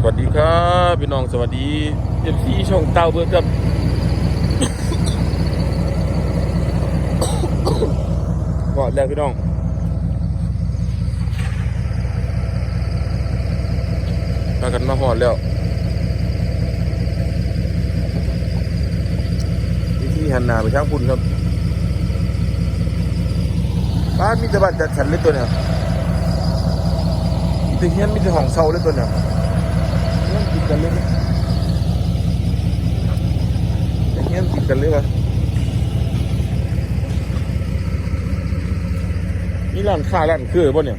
สวัสดีครับพี่น้องสวัสดีเอฟซีช่องเต้าเบิร์ดครับกอดแล้วพี่น้องมากันมาหอดแล้ววิธีหันหน้าไปทางพุ่นครับบ้านมีแต่บ้านจัดสรรเลยตัวเนี่ยมีแต่เฮียนมีแต่ห้องเช่าเลยตัวเนี่ย กันเลยนะแต่เฮียติดกันเลยวะมีร้านค้าร้านคือป่ะเนี่ย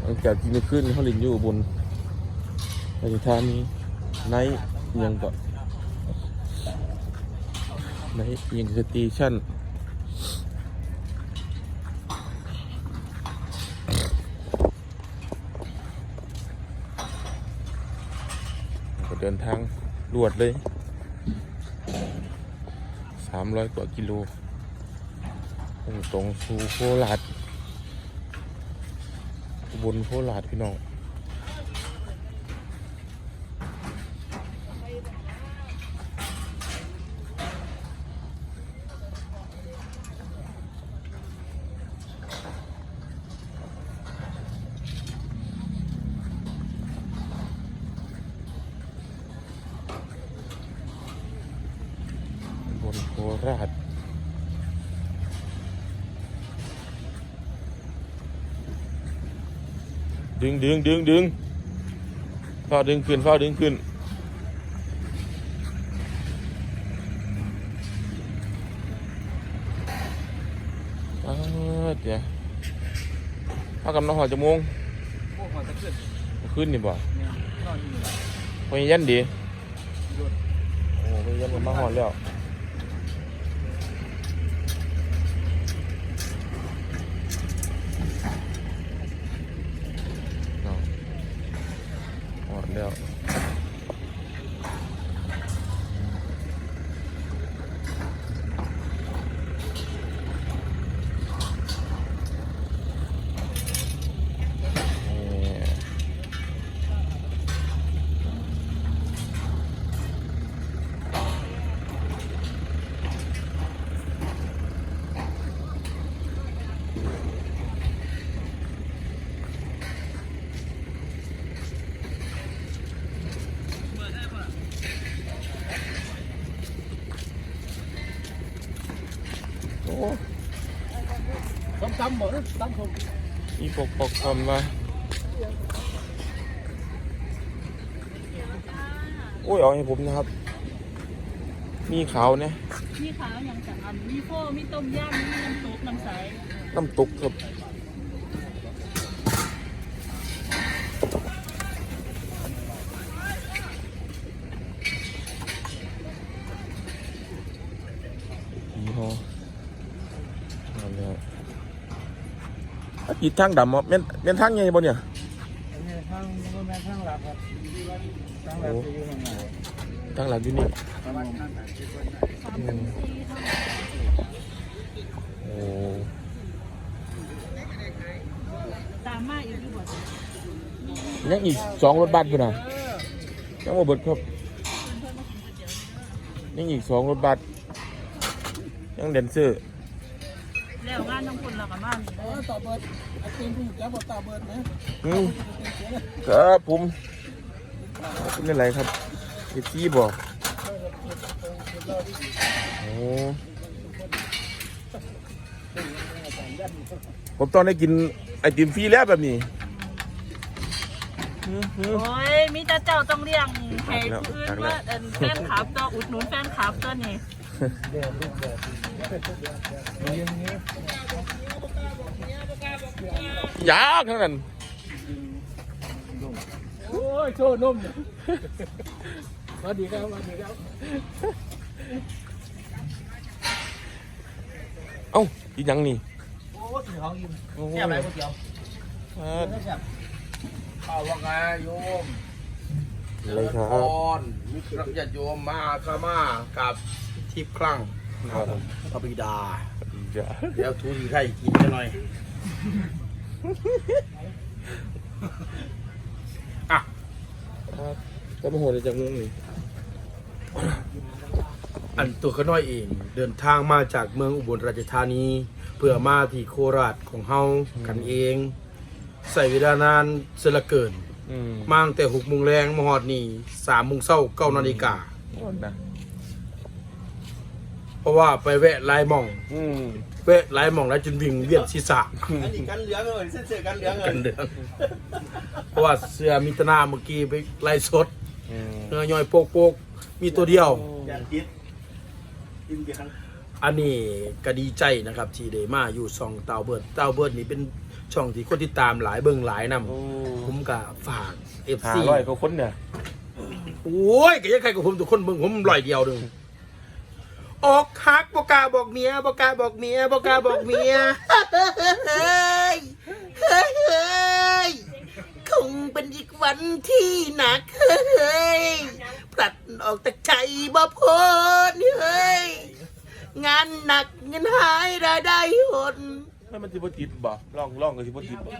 หลังจากที่เมื่อคืนเขาเลินอยู่อุบนปฏิธานี้ไนท์เอียงก่อนไนท์เอียงสเตชัน ก็เดินทางรวดเลยสามร้อยกว่ากิโลตรงสู่โคราชบนโคราชพี่น้อง นโคราชดึงดึงดึงดึงเฝ้าดึงขึ้นเฝ้าดึงขึ้นอ้าวเดี๋ยวพากับน้องหอจมูกพวกมันจะขึ้นขึ้นนี่บ่เนี่ยนอนอยู่นี่พยันดีโอ้พยันมันมาหอแล้วเอาหอดแล้ว นี่โอ้ ซ้ำซ้ำหมดซ้ำผม มีปกปกคอมมาโอ้ยเอาให้ผมนะครับ มีขาวเนี่ยมีขาวอย่างจากอันมีโฟมีต้มยำมีน้ำซุปน้ำใสน้ำตุกครับยี่ห้อเอาแล้ว อีกทางดำอะเม่นเม่นทางไงบ่เนี่ยอันนี้ทางมันแม่ทางหลักครับทางหลักจะอยู่ทางไหนทางหลังอยู่นี่ทางหลักสามสิบสี่เท่าไหร่โอ้ตามมาอีกที่บ่จ้ะยังอีกสองรถบัสพุ่นน่ะยังบ่เบิดครับเพื่อนมากินก๋วยเตี๋ยวเนื้อยังอีกสองรถบัสยังเดนเซอร์แล้วงานน้ำคนเรากับบ้านนี่เออต่อเบิร์ดไอ้ตีนผู้หญิงแกบอกต่อเบิร์ดนะอืมครับผมเป็นอะไรครับเอซี่บอกโอ้ผมต้องได้กินไอติมฟรีแล้วแบบนี้อื้อหือโอ้ยมีแต่เจ้าต้องเลี้ยงให้ตักแล้วผู้อื่นตักแล้วว่าเอิ้นแฟนคลับตัวอุดหนุนแฟนคลับตัวนี้เดี๋ ยวลูกเดี๋ยวอย่างนี้ยากขนาดนั้น โอ้ยโชว์นมเนี่ยสวัสดีครับสวัสดีครับ เอ้าอีกอยังนี่ โอ้ยห้องยิ้มโอ้แค่ไหนก๋วยเตี๋ยวอ่าแซ่บข้าวว่าไงโยมอะไรครับ พรมิตรญาติโยมมาขมากับ ทิพย์ครั้งครับพระบิดา อย่าเดี๋ยวทูทีไข่กินกันหน่อย อะครับก็มาโหดจากเมืองนี่อันตัวเขาน้อยเอง เดินทางมาจากเมืองอุบลราชธานี เพื่อมาที่โคราชของเฮากันเอง ใส่เวลานานเสยเหละเกิน อืมมาตั้งแต่หกโมงแรงมาฮอดนี่สามโมงเช้าเก้านาฬิกา โทษนะ เพราะว่าไปแวะหลายหม่อง อืมแวะหลายหม่องแล้วจนวิ่งเวียนศีรษะอันนี้กันเหลืองเลยเส้นเสือกันเหลืองเลกันยเดือนเพราะว่าเสื้อมิตรนาเมื่อกี้ไปไล่สดอืมเนื้อย่อยโปกโปกๆมีตัวเดียว อย่าคิดกินกี่ครั้งอันนี้ก็ดีใจนะครับที่ได้มาอยู่ซองเตาเบิร์ดเตาเบิร์ดนี่เป็นช่องที่คนที่ตามหลายเบิ่งหลายนำโอ้ผมก็ฝากเอฟห้าซีร้อยก็คนเนี่ยโอ้ยก็ยังใครกับผมทุกคนเบิ่งผมร้อยเดียวหนึง ออกฮักบอกกล้าบอกเมียบอกกล้าบอกเมียบอกกล้าบอกเมียเฮ้ยเฮ้ยเฮ้ยคงเป็นอีกวันที่หนักเฮ้ยพลัดออกจากใจบ่พ้นเฮ้ยงานหนักเงินหายรายได้หดแล้วมันสิบ่ติดบ่ลองลองก็สิบ่ติดบ่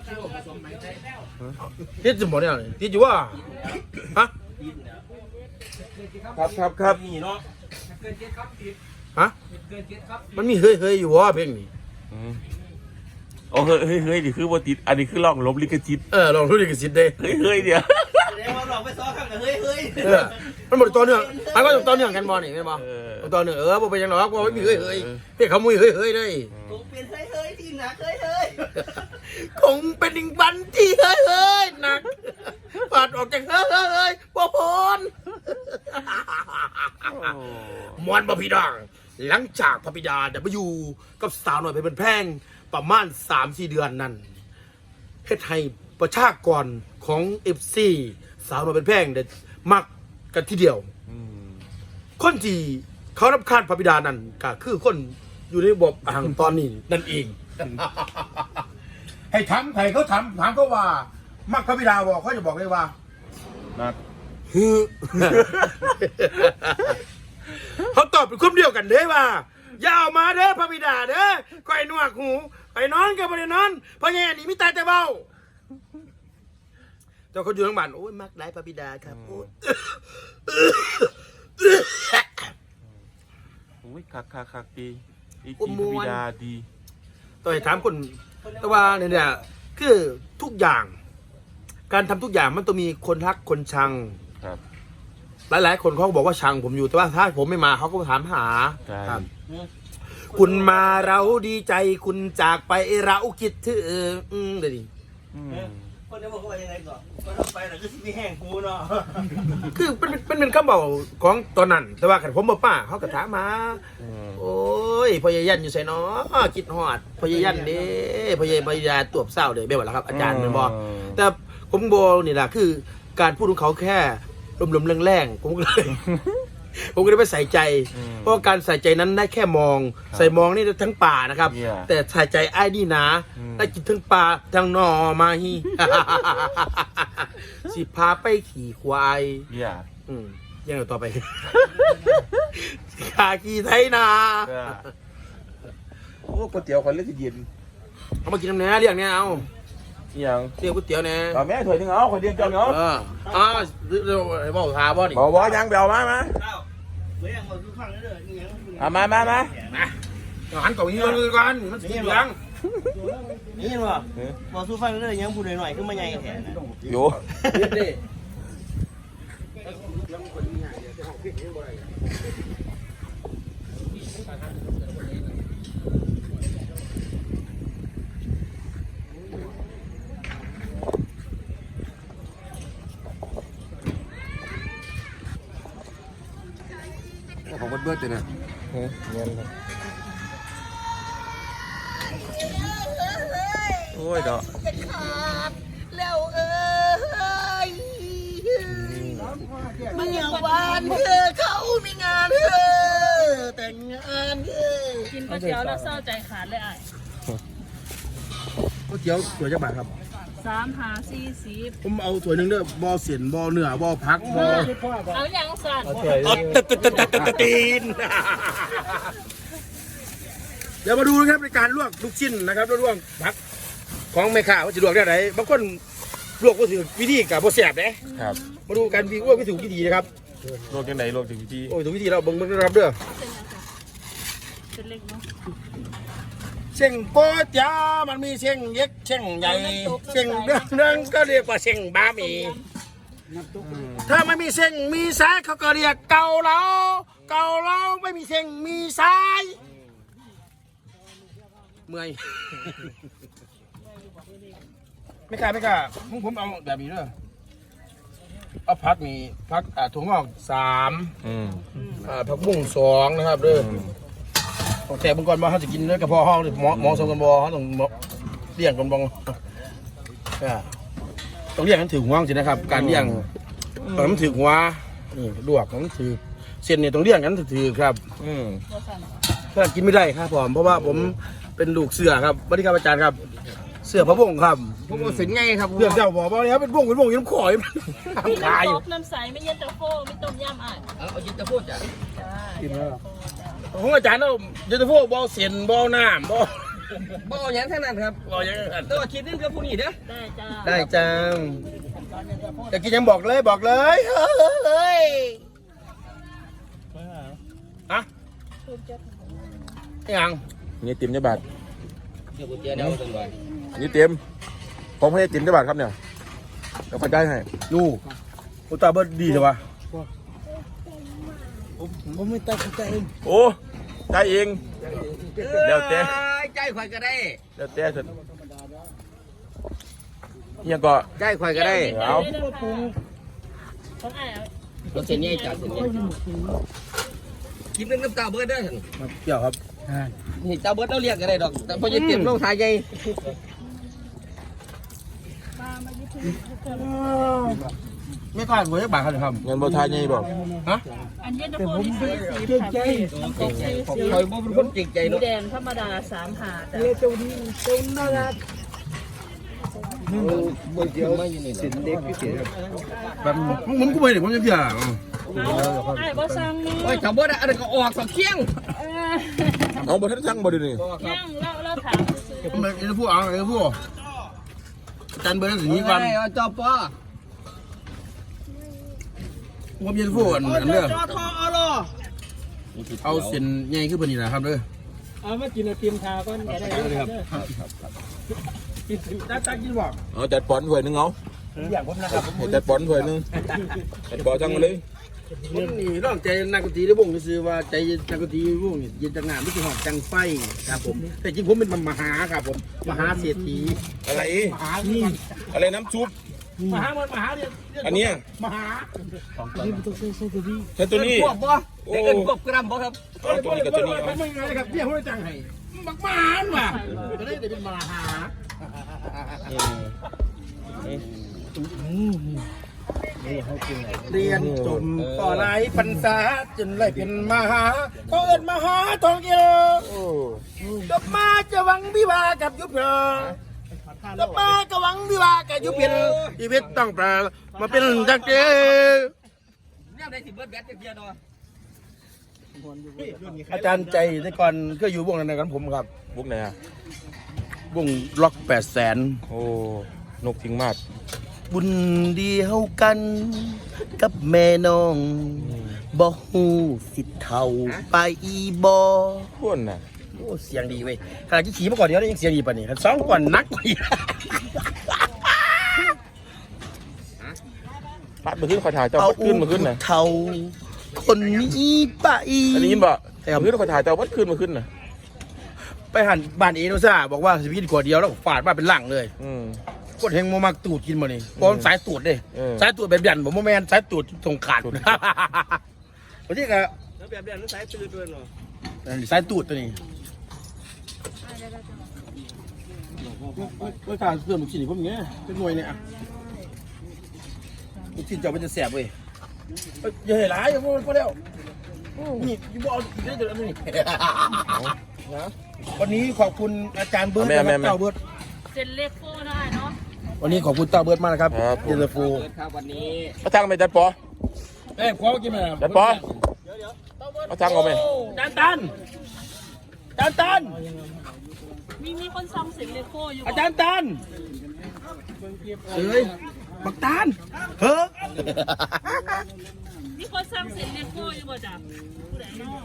ที่จะบอกเนี่ยที่จะว่าฮะครับครับครับนี่เนาะ ฮะมันมีเฮ้ยเฮ้ยอยู่วะเพลงนี้อืมโอ้เฮ้ยเฮ้ยเฮ้ยนี่คือบ่ติดอันนี้คือลองลบลิขสิทธิ์เออลองดูดิกสิทธิ์เด้เฮ้ยเฮ้ยเดี๋ยวแสดงว่าเราไปซ้อมกันเฮ้ยเฮ้ยเออมันหมดตัวเนื่องมันก็ตัวเนื่องกันบอนี่แม่นบอเออตัวเนื่องเออบ่เป็นหยังหรอกบ่ไม่มีเฮ้ยเฮ้ยเฮ้ยเขามุ้ยเฮ้ยเฮ้ยเลยคงเป็นเฮ้ยเฮ้ยที่หนักเฮ้ยเฮ้ยคงเป็นอีกวันที่เฮ้ยเฮ้ยหนักปาดออกจากเฮ้ยเฮ้ยเฮ้ยบ่พ้นโอ้มวนบพี่ดัง หลังจากพระบิดาเดบยูกับสาวหน่อยไปเป็นแพงประมาณ3-4เดือนนั้นเฮ็ดให้ประชากรของ FC สาวหน่อยเป็นแพงได้มักกันทีเดียวอืมคนที่เขารับคานพระบิดานั่นก็คือคนอยู่ในระบบอ่างตอนนี้นั่นเอง ให้ถามใครเขาถามถามเขาว่า มักพระบิดาบอกเขาจะบอกเลยว่า นัก ฮือ เขาตอบเป็นคุ้มเดียวกันเด้ว่าอย่าเอามาเด้อพระบิดาเด้อก้อยหนวกหูไปนอนก็บ่ได้นอนเพราะแง่นี่มีตายแต่เบาเจ้าคนอยู่ทั้งบ้านโอ้ยมักได้พระบิดาครับโอ้ยอุ้ยคักคักคักดีอีอุ้กีมม่วนวิดาดีต้องให้ถามคนแต่ว่าเนี่ยเนี่ยคือทุกอย่าง การทำทุกอย่างมันต้องมีคนรักคนชังครับ หลายๆ คนเขาก็บอกว่าชังผมอยู่แต่ว่าถ้าผมไม่มาเขาก็ถามหาใช่ ครับ คุณมาเราดีใจคุณจากไปเราคิดถึงอืมเดี๋ยวดิอืมคนจะบอกว่ายังไงก่อนก็ต้องไปแต่ก็สิแห้งกูเนาะคือเป็นเป็นเป็นคำบอกของตอนนั้น แต่ว่าขันผมบอกป้าเขาก็ถามมาอืมโอ้ยพอยายันอยู่ใส่เนาะคิดฮอดพอยายันเด้พอยาพอยาตวบเศร้าเด้ไม่บอกแล้วครับอาจารย์เป็นบอกแต่ผมบอกนี่แหละคือการพูดของเขาแค่ ลมๆแรงๆผมก็เลย ผมก็เลยไม่ใส่ใจ อืมเพราะการใส่ใจนั้นได้แค่มองครับใส่มองนี่ทั้งป่านะครับเนี่ยแต่ใส่ใจไอ้นี่นะอืม ได้กินทั้งป่าทั้งหนอมาฮี สิพาไปขี่ควายเนี่ยอืมยังไงต่อไป ขาขี่ไทยนา เออโอ้ก๋วยเตี๋ยวคนเล็กจะเย็นเอามากินน้ำเนื้อเรียกเนี่ยเอา อหย่างเรียกก๋วยเตี๋ยวเนี่ยต่อแม่ถอยถึงเอาคนเดียวเจ้าเนาะเอออ่าเร็วๆบอกทาบ่นี่บอกว่ายังเบลมามาเอ้าเฮ้ยยังมาดูฟังได้เลยนี่ยังอะมามามาหันเก่านี้มันคือกันมันสีเหลืองนี่ยังวะบอกสู้ฟังได้เลยยังพูดหน่อยๆขึ้นมาใหญ่แขนโย ของเบิดเบิดเลยนะเฮ้ยเงินครับโอ้ยเนาะแล้วเอ้ยมันอย่างวานเธอเขามีงานเธอแต่งงานเธอกินก๋วยเตี๋ยวแล้วเศร้าใจขาดเลยอะก๋วยเตี๋ยวสวยจังบาทครับ สามหาสี่สิบผมเอาถ้วยหนึงเด้อบอเสียนบอเนื้อบอพักบอเอาอย่างสั่นเอาตะตะตะตะตะตะตีนเดี๋ยวมาดูนะครับในการลวกลูกชิ้นนะครับแล้วลวกผักของแม่ค้าว่าจะลวกได้ไหนบางคนลวกก็ถือวิธีกับบ่แสบเด้ครับมาดูกันวิลวกวิถีวิธีนะครับโลกจังไหนโลกถึงวิธีโอ้ยถูกวิธีเราเบิ่งเบิ่งนะครับเด้อเป็นเล็กเนาะ เส้งโป๊ะจ้ามันมีเส้งเล็กเส้งใหญ่เส้งเรื่องเรื่องก็เรียกว่าเส้งบะหมี่ถ้าไม่มีเส้งมีสายเขาก็เรียกเกาเหลาเกาเหลาไม่มีเส้งมีสายเมื่อยไม่กล้าไม่กล้ามึงผมเอาแบบนี้เด้อเอาพักมีพักอ่าถั่วงอกสามอืมอ่าผักบุ้งสองนะครับเด้อ ต้องแต่บางก่อนว่าเขาจะกินเนื้อกระเพาะห้องหรือหมอหมอสมกันบอเขาต้องเลี้ยงกันบองอ่าต้องเลี้ยงกันถือหัวจริงนะครับ การเลี้ยงต้องมันถือหัวนี่ลวกต้องถือเส้นเนี่ยต้องเลี้ยงกันถือครับ อืมถ้ากินไม่ได้ครับผมเพราะว่าผมเป็นลูกเสือครับบริการอาจารย์ครับ เสือพระวงศ์ครับผมเอาสินไงครับเรื่องเจ้าบอกว่าเนี่ยเป็นวงเป็นวงอยังขอยทำขายอยู่น้ำตกน้ำใสไม่เย็นตาโฟไม่ต้มยำอะเอาเอายินตะพูดจ้ะ ของอาจารย์เราเดี๋ยวจะพูดบอเสียนบอน้ำบอ บ่เอาหยังทั้งนั้นครับบอยังไงแต่ว่าคิดนึงกับผู้นี้เด้อได้จ้าได้จังแต่กินยังบอกเลยบอกเลยเฮ้ยฮะยังนี่เต็มจะบาทเดี๋ยวกูเจียเดี๋ยวจังหวะนี่เต็มผมให้เต็มจะบาทครับเนี่ยเดี๋ยวไฟได้ให้ดูอุตาเบิดดีเลยวะ ผมไม่ตั้งใจเองโอ้ได้เองเดี๋ยวแต่ใจข่อยก็ได้เดี๋ยวแต่สุดยังก็ใจข่อยก็ได้เอาของอ้ายเอาเราเส้นใหญ่จ้ะเส้นใหญ่คิดนึงกับตาเบิดเด้อมาเกี่ยวครับนี่ตาเบิดเราเรียกก็ได้ดอกแต่พอจะเตรียมลงทายใหญ่ ไม่กล้าหัวยักบาทครับครับเงินบทายไงบอกฮะอันเย็นตาโฟนี่สี่สิบค่ะน้ำตกสี่สิบข่อยบ่เป็นคนจริงใจหมูเนาะแดงธรรมดาสามหาจ้ะบ่เจียวมาอยู่นี่สินเด็กพิเศษแบบมึงกูไปเดี๋ยวผมจะเกี่ยวเอาอ้ายบ่สั่งนี่โอ้ยถ้าบ่ได้อันนั้นก็ออกสักเที่ยงเออเอาบททัดสั่งบทนี่ย่างเราเราถามซื้อผมเป็นไอ้พวกเอาไอ้พวก อาจารย์เบิร์ดสิ่งนี้ก่อนเอาจอปอผมยันพวกอันอันเด้อจอทอเอาล่ะเอาเส้นใหญ่ขึ้นไปนี่นะครับเด้อเอามากินไอติมทาก่อนก็ได้ครับกินตาตากินบอกเอาจัดปอนถ้วยหนึงเอาอย่างผมนะครับให้จัดปอนถ้วยหนึงจัดปอนสั่งมาเลยผ มนี่ร้องใจนักดนตรีได้วงนี่คือว่าใจนักดนตรีวงนี่เย็นจังงานไม่ใช่หอกจังไฟครับผม แต่จริงผมเป็นมหาครับผมมหาเศรษฐีอะไร มหานี่อะไรน้ำซุป มหามันมหาเนี่ยอันเนี้ย มหาใช่ตัวนี้พวกบ่ได้เงินพวกกรัมบ่ครับเอาตัวนี้กับตัวนี้เอาทำไมไงครับเบี้ยหัวจังให้มักมานว่ะจะได้เป็นมหา เรียนจบต่อหลายพรรษาจนได้เป็นมหาเขาเอินมหาทองกิโลโอ้จบมาจะหวังวิวากับยุบเพลจบมาก็หวังวิวากับยุบเพลชีวิตต้องแปลมาเป็นจักรเจเนี่ยได้สิเบิดแบตจักเดียวดอกอาจารย์ใจแต่ก่อนก็อยู่วงนั้นกันผมครับบุกไหนอะวงล็อกแปดแสนโอ้นกทิ้งมาก บุญเดียวกัน กับแม่น้องบ่ฮู้สิเท่าไปอีบ่พ่วนน่ะโอ้เสียงดีเว้ยขนาดที่ขี่มาก่อนเดียวนี่ยังเสียงดีป่ะนี่สองก่อนนักกว่าอีกปัดมาขึ้นขอถ่ายเจ้าปัดขึ้นมาขึ้นน่ะเท่าคนนี้ไปอันนี้ยินบ่ใช่ครับขึ้นขอถ่ายเจ้าปัดขึ้นมาขึ้นน่ะไปหันบ้านเอโนซ่าบอกว่าสวิตกว่าเดียวแล้วก็ฟาดมาเป็นหลังเลย อืม กดเฮงโมมักตูดกินมานี่เพราะมันสายตูดเด้เออ สายตูดแบบยันผมโมแมนสายตูดทรงขาดวันนี้ก็แล้วแบบเดียวนั้นสายตื่นด้วยเนาะสายตูดตัวนี้ไม่กล้าเสื่อมลูกชิ้นผมเงี้ยเป็นหน่วยเนี่ยอะลูกชิ้นเจ้ามันจะแสบเว้ยเอ้ยอย่าให้ร้ายอย่าพูดพูดแล้วนี่อยูบเอกอีกเดี๋ยวนี้วันนี้ขอบคุณอาจารย์เบิร์ดนะครับเต้าเบิร์ดเส้นเล็กโฟได้เนาะ วันนี้ขอบคุณเต้าเบิร์ดมากนะครับครับผม เยนตาโฟเปิดครับวันนี้มาสั่งไปจัดปอเอ้ยขอกินไหมจัดปอมาสั่งเอาไหมจานตันจานตันมีมีคนซ้อมเสียงเลโก้อยู่บ่อาจารย์ตันเอ้ยบักตานเฮ้อมีคนซ้อมเสียงเลโก้อยู่บ่จ้ะผู้ใดเนาะ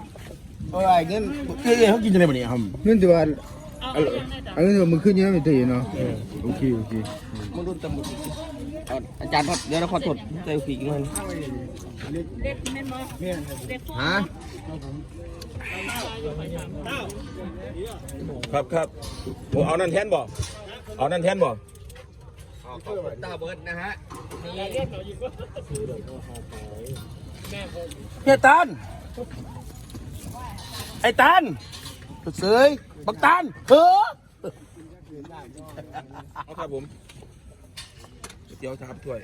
เอาอะไรเงินเอ้ยเขากินอะไรแบบนี้ครับเงินตัว เอาเอายังได้จ้ะเอาเงินตัวมึงขึ้นเยอะไม่ตีเนาะโอเคโอเคมันโดนตำรวจอาจารย์ครับเดี๋ยวเราขอโทษใจผีกันมันเด็กแม่นบ่เด็กฮะครับครับโอ้เอานั่นแทนบ่เอานั่นแทนบ่ตาเบิร์ดนะฮะเฮียตันไอ้ตัน เสยบักตานเฮ้อเอาครับผมก๋วยเตี๋ยวชามถ้วย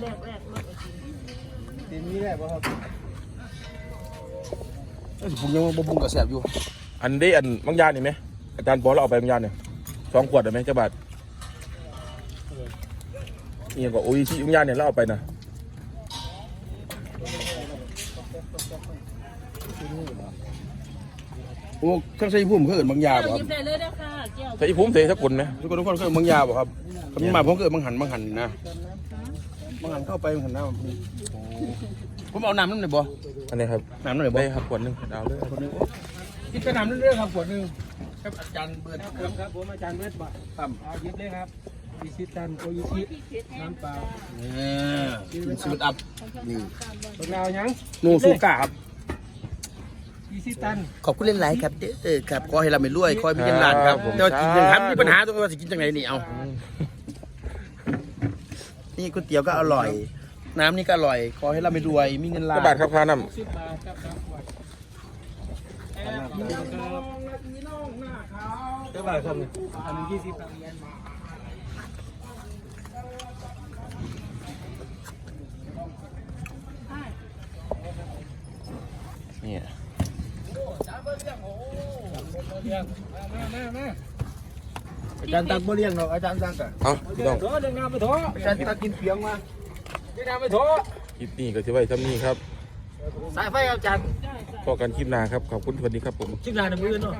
แรกแรกรถทีนี้แหละครับผมยังบ่บุงกับแสบอยู่ อันนี้อันบางยานนี่ไหมอาจารย์บอกเราเอาไปบางยานเนี่ยสองขวดได้ไหมเจ้าบาทนี่ก็โอ้ยที่บางยานเนี่ยเราเอาไปนะ โอ้ข้างใส่พุ่มเขาเอินบางยาเจ้าบ่คหยิรับบได้เลยเด้อค่ะแก้วใส่อีพุ่มใส่สักคนไหมทุกคนทุกคนเขาเอินบางยาบ่ครับคำนี้มาผมก็เอินบางหันบางหันนะบางหันเข้าไปบางหันหน้าผมเอาน้ำนั่นเลยบ่อันนี้ครับน้ำนั่นเลยบ่ได้ครับขวดหนึงเอาเลยกินกระน้ำเรื่อยๆครับขวดหนึงครับอาจารย์เบิร์ดครับครับผมอาจารย์เวทบ่ครับเอาหยิบเลยครับดิซิตันโอยิชิน้ำเปล่านี่เป็นสูตรอัพนี่พวกเรายังนูซูก้าครับ ดิซิตันขอบคุณเล่นไลฟ์ครับเด้อเออครับขอให้เราไม่รวยขอให้มีเงินล้านครับแต่ว่ากินยังครับมีปัญหาตรงว่าสิกินจังไหนนี่เอา นี่ก๋วยเตี๋ยวก็อร่อย น้ำนี่ก็อร่อย ขอให้เราไม่รวยมีเงินล้าเจ้านบาทครับค่าน้สิบบาทครับครับขวดเจ้าบ่าวครับอันนี้ยี่สิบครับำนี่มามามา อาจารย์ตักบ่เลี้ยงหรอกอาจารย์ตักอะเอาพี่น้องโถเรื่องงานไปโถอาจารย์ตักกินเพียงมาเรื่องงานไปโถคลิปนี้ก็จะไว้ทำนี้ครับ สายไฟครับอาจารย์พอกันคลิปหน้าครับ ขอบคุณสวัสดีครับผม ชิมลาในมือเนาะ